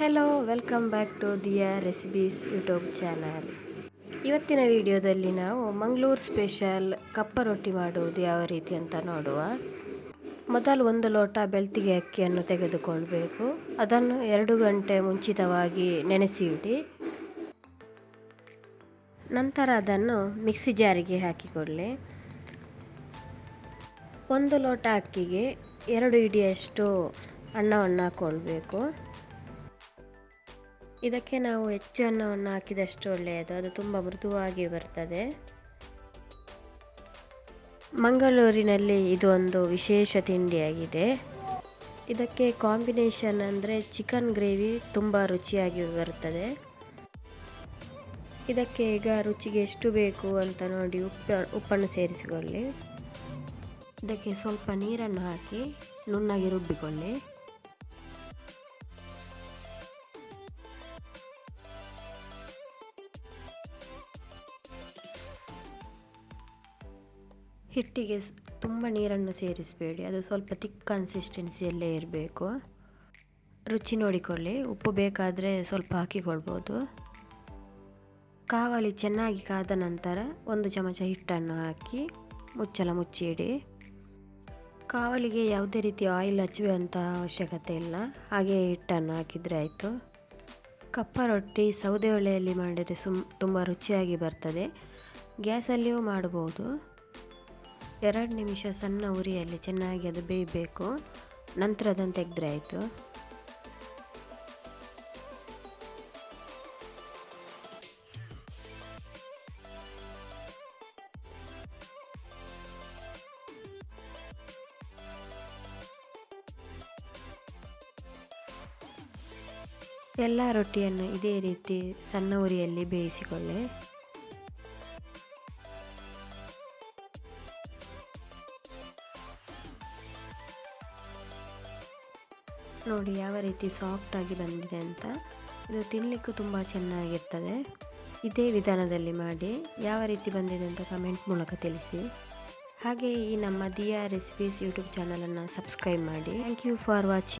Hello welcome back to Diya recipes YouTube channel ಇವತ್ತಿನ ವಿಡಿಯೋದಲ್ಲಿ ನಾವು ಮಂಗಳೂರು ಸ್ಪೆಷಲ್ ಕಪ್ಪ ರೊಟ್ಟಿ ಮಾಡುವುದು ಯಾವ ರೀತಿ ಅಂತ ನೋಡುವ. ಮೊದಲು ಒಂದು ಲೋಟ ಬೆಳ್ತಿಗೆ ಅಕ್ಕಿಯನ್ನು ತೆಗೆದುಕೊಳ್ಬೇಕು. ಅದನ್ನು ಎರಡು ಗಂಟೆ ಮುಂಚಿತವಾಗಿ ನೆನೆಸಿ ಇಡಿ ನಂತರ ಅದನ್ನು ಮಿಕ್ಸಿ ಜಾರಿಗೆ ಹಾಕಿಕೊಳ್ಳಿ. ಒಂದು ಲೋಟ ಅಕ್ಕಿಗೆ ಎರಡು ಇಡಿಯಷ್ಟು ಅನ್ನವನ್ನು ಹಾಕ್ಕೊಳ್ಬೇಕು ಇದಕ್ಕೆ ನಾವು ಹೆಚ್ಚು ಅನ್ನವನ್ನು ಹಾಕಿದಷ್ಟು ಒಳ್ಳೆಯದು. ಅದು ತುಂಬ ಮೃದುವಾಗಿ ಬರ್ತದೆ. ಮಂಗಳೂರಿನಲ್ಲಿ ಇದು ಒಂದು ವಿಶೇಷ ತಿಂಡಿಯಾಗಿದೆ. ಇದಕ್ಕೆ ಕಾಂಬಿನೇಷನ್ ಅಂದರೆ ಚಿಕನ್ ಗ್ರೇವಿ ತುಂಬ ರುಚಿಯಾಗಿ ಬರುತ್ತದೆ ಇದಕ್ಕೆ ಈಗ ರುಚಿಗೆ ಎಷ್ಟು ಬೇಕು ಅಂತ ನೋಡಿ ಉಪ್ಪು, ಉಪ್ಪನ್ನು ಸೇರಿಸಿಕೊಳ್ಳಿ. ಇದಕ್ಕೆ ಸ್ವಲ್ಪ ನೀರನ್ನು ಹಾಕಿ ನುಣ್ಣಗೆ ರುಬ್ಬಿಕೊಳ್ಳಿ. ಹಿಟ್ಟಿಗೆ ತುಂಬ ನೀರನ್ನು ಸೇರಿಸಬೇಡಿ. ಅದು ಸ್ವಲ್ಪ ತಿಕ್ ಕನ್ಸಿಸ್ಟೆನ್ಸಿಯಲ್ಲೇ ಇರಬೇಕು. ರುಚಿ ನೋಡಿಕೊಳ್ಳಿ. ಉಪ್ಪು ಬೇಕಾದರೆ ಸ್ವಲ್ಪ ಹಾಕಿಕೊಳ್ಬೋದು. ಕಾವಲಿ ಚೆನ್ನಾಗಿ ಕಾದ ನಂತರ ಒಂದು ಚಮಚ ಹಿಟ್ಟನ್ನು ಹಾಕಿ ಮುಚ್ಚಲ ಮುಚ್ಚಿಡಿ. ಕಾವಲಿಗೆ ಯಾವುದೇ ರೀತಿ ಆಯಿಲ್ ಹಚ್ಚುವಂಥ ಅವಶ್ಯಕತೆ ಇಲ್ಲ. ಹಾಗೆ ಹಿಟ್ಟನ್ನು ಹಾಕಿದರೆ ಆಯಿತು. ಕಪ್ಪ ರೊಟ್ಟಿ ಸೌದೆ ಒಲೆಯಲ್ಲಿ ಮಾಡಿದರೆ ಸುಮ್ ತುಂಬ ರುಚಿಯಾಗಿ ಬರ್ತದೆ. ಗ್ಯಾಸಲ್ಲಿಯೂ ಮಾಡ್ಬೋದು. ಎರಡು ನಿಮಿಷ ಸಣ್ಣ ಉರಿಯಲ್ಲಿ ಚೆನ್ನಾಗಿ ಅದು ಬೇಯಬೇಕು. ನಂತರ ಅದನ್ನು ತೆಗೆದ್ರೆ ಆಯಿತು. ಎಲ್ಲ ರೊಟ್ಟಿಯನ್ನು ಇದೇ ರೀತಿ ಸಣ್ಣ ಉರಿಯಲ್ಲಿ ಬೇಯಿಸಿಕೊಳ್ಳಿ. ನೋಡಿ ಯಾವ ರೀತಿ ಸಾಫ್ಟಾಗಿ ಬಂದಿದೆ ಅಂತ. ಇದು ತಿನ್ನಲಿಕ್ಕೂ ತುಂಬ ಚೆನ್ನಾಗಿರ್ತದೆ. ಇದೇ ವಿಧಾನದಲ್ಲಿ ಮಾಡಿ ಯಾವ ರೀತಿ ಬಂದಿದೆ ಅಂತ ಕಮೆಂಟ್ ಮೂಲಕ ತಿಳಿಸಿ. ಹಾಗೆ ಈ ನಮ್ಮ ದಿಯಾ ರೆಸಿಪೀಸ್ ಯೂಟ್ಯೂಬ್ ಚಾನಲನ್ನು ಸಬ್ಸ್ಕ್ರೈಬ್ ಮಾಡಿ. Thank you for watching